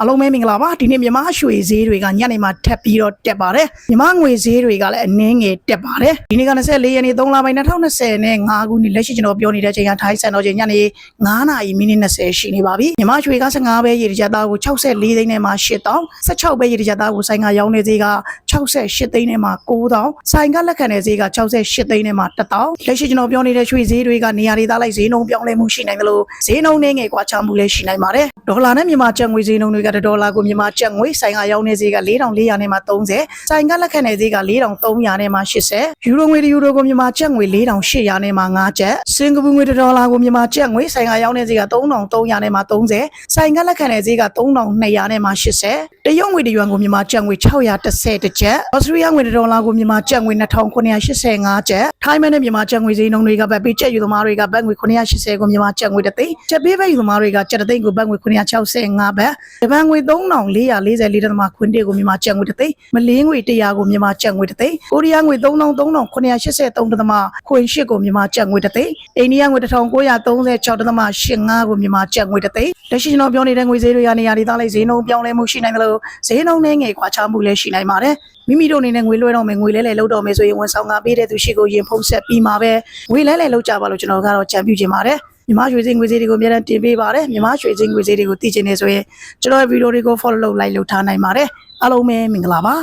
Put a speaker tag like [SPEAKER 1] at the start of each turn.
[SPEAKER 1] အားလုံးပဲမင်္ဂလာပါဒီနေ့မြန်မာရွှေဈေးတွေကညနေမှာထပ်ပြီးတော့တက်ပါတယ်မြန်မာငွေဈေးတွေကလည်းအနည်းငယ်တက်ပါတယ်ဒီနေ့က24ရက်နေ့3လပိုင်း2020နဲ့5ခုနှစ်လက်ရှိကျွန်တော်ပြောနေတဲ့ချိန်ကထိုင်းစံတော်ချိန်ညနေ9နာရီမိနစ်20ရှိနေပါပြီမြန်မာရွှေက15ပဲရေတကြသားကို64သိန်းနဲ့မှ8000 16ပဲရေတကြသားကိုဆိုင်ကရောင်းနေဈေးက68သိန်းနဲ့မှ9000ဆိုင်ကလက်ခံတဲ့ဈေးက68သိန်းနဲ့မှ1000လက်ရှိကျွန်တော်ပြောနေတဲ့ရွှေဈေးတွေကနေရာဒေသလိုက်ဈေးနှုန်းပြောင်းလဲမှုရှိနိုင်တယ်လို့ဈေးနှုန်းနဲ့ငယ်ကွာခြားမှုလည်းရှိနိုင်ပါတယ်ဒေါ်လာနဲ့မြန်မာကျပ်ငွေဈေးနှုန်းတွေကဒေါ်လာကိုမြန်မာကျပ်ငွေဆိုင်ကရောင်းနေဈေးက4400နဲ့မှ30ဆိုင်ကလက်ခံတဲ့ဈေးက4300နဲ့မှ80ယူရိုငွေတစ်ယူရိုကိုမြန်မာကျပ်ငွေ4800နဲ့မှ5ကျပ်စင်ကာပူငွေတစ်ဒေါ်လာကိုမြန်မာကျပ်ငွေဆိုင်ကရောင်းနေဈေးက3300နဲ့မှ30ဆိုင်ကလက်ခံတဲ့ဈေးက3200နဲ့မှ80 တရုတ်ငွေတစ်ယွမ်ကိုမြန်မာကျပ်ငွေ630တစ်ကျပ်ဩစတြေးလျငွေတစ်ဒေါ်လာကိုမြန်မာကျပ်ငွေ2985ကျပ်ထိုင်းမန်နဲ့မြန်မာကျပ်ငွေဈေးနှုန်းတွေကဘတ်ပေးကျပ်ယူသမားတွေကဘတ်ငွေ980ကိုမြန်မာကျပ်ငွေတစ်သိန်းကျပ်ပေးဘတ်ယူသမားတွေကကျပ်တစ်သိန်းကိုဘတ်ငွေ965ဘတ်ဂျပန်ငွေ3444တသမခွင်းတေကိုမြန်မာကျပ်ငွေတစ်သိန်းမလေးငွေ100ကိုမြန်မာကျပ်ငွေတစ်သိန်းကိုရီးယားငွေ3383တသမခွင်းရှစ်ကိုမြန်မာကျပ်ငွေတစ်သိန်းအိန္ဒိယငွေ1936တသမ85ကိုမြန်မာကျပ်ငွေတစ်သိန်းလက်ရှိကျွန်တော်ပြောနေတဲ့ငွေဈေးတွေကနေရာဒေသလိုက်ဈေးနှုန်းပြောင်းလဲမှုရှိနိုင်တယ်လို့ဈေးနှုန်းနဲ့ငယ်ခွာခြားမှုလည်းရှိနိုင်ပါတယ်မိမိတို့အနေနဲ့ငွေလွှဲတော့မယ်ငွေလဲလဲလောက်တော့မယ်ဆိုရင်ဝန်ဆောင်ကပေးတဲ့သူရှိကိုရင်ဖုံးဆက်ပြီးမှာပဲငွေလဲလဲလောက်ကြပါလို့ကျွန်တော်ကတော့ကြံပြုချင်ပါတယ်မြမရွှေစင်းငွေစည်းတွေကိုအများအားတင်ပေးပါတယ်မြမရွှေစင်းငွေစည်းတွေကိုသိချင်နေဆိုရင်ကျွန်တော်ရဲ့ဗီဒီယိုတွေကို follow လုပ် like လုပ်ထားနိုင်ပါတယ်အားလုံးပဲမင်္ဂလာပါ